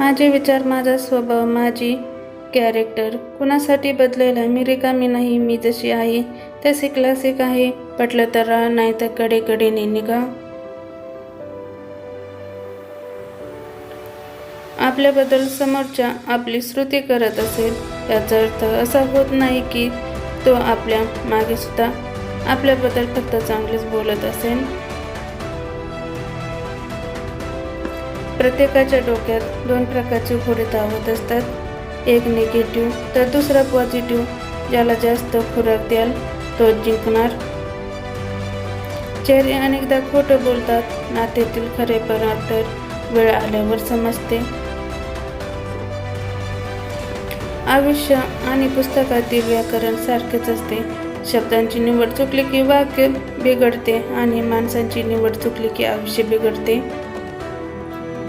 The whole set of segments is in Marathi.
माझे विचार माझा स्वभाव माझी कॅरेक्टर कुणासाठी बदलेला? मी रिकामी नाही मी जशी आहे तसे क्लासिक आहे. पटलं तर राहा नाही तर कडे कडेने निघा. आपल्याबद्दल समोरच्या आपली श्रुती करत असेल याचा अर्थ असा होत नाही की तो आपल्या मागे सुद्धा आपल्याबद्दल फक्त चांगलेच बोलत असेल. प्रत्येकाच्या डोक्यात दोन प्रकारचे घोडे धावत असतात. एक निगेटिव्ह तर दुसरा पॉझिटिव्ह ज्याला जास्त खुराक द्याल तो जिंकणार. चेहरे अनेकदा खोटं बोलतात नात्यातील खरेपणा तर वेळ आल्यावर समजते. आयुष्य आणि पुस्तकातील व्याकरण सारखेच असते. शब्दांची निवड चुकली की वाक्य बिघडते आणि माणसांची निवड चुकली की आयुष्य बिघडते.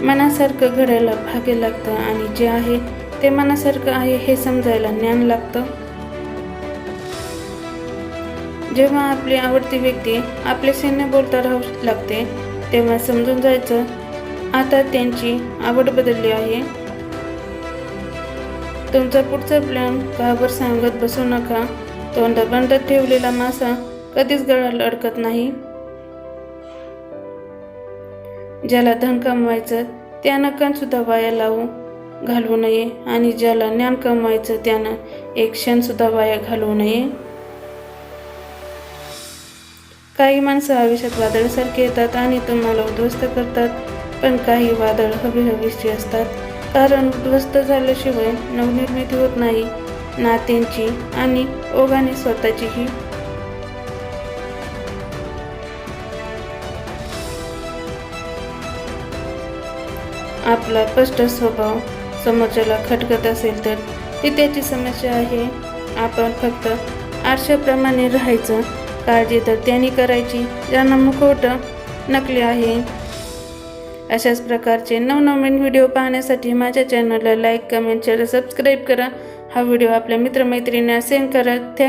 मनासारखं घडायला भाग्य लागतं आणि जे आहे ते मनासारखं आहे हे समजायला ज्ञान लागतं. जेव्हा आपली आवडती व्यक्ती आपले सैन्य बोलता राहू लागते तेव्हा समजून जायचं आता त्यांची आवड बदलली आहे. तुमचा पुढचा प्लॅन काबर सांगत बसू नका. तोंड बंद ठेवलेला मासा कधीच गळाला अडकत नाही. ज्याला धन कमवायचं त्यानं कणसुद्धा वाया लावू घालवू नये. आणि ज्याला ज्ञान कमवायचं त्यानं एक क्षणसुद्धा वाया घालवू नये. काही माणसं आयुष्यात वादळासारखे येतात आणि तुम्हाला उद्ध्वस्त करतात पण काही वादळ हवी हवीशी असतात. कारण उद्ध्वस्त झाल्याशिवाय नवनिर्मिती होत नाही. नात्यांची आणि ओघाने स्वतःचीही आपला स्पष्ट स्वभाव समोरच्याला खटकत असेल तर ती त्याची समस्या आहे. आपण फक्त आरशाप्रमाणे राहायचं. काळजी तर त्यांनी करायची ज्यांना मुखवटं नकली आहे. अशाच प्रकारचे नवनवीन व्हिडिओ पाहण्यासाठी माझ्या चॅनलला लाईक कमेंट शेअर सबस्क्राईब करा. हा व्हिडिओ आपल्या मित्रमैत्रिणींना सेंड करा.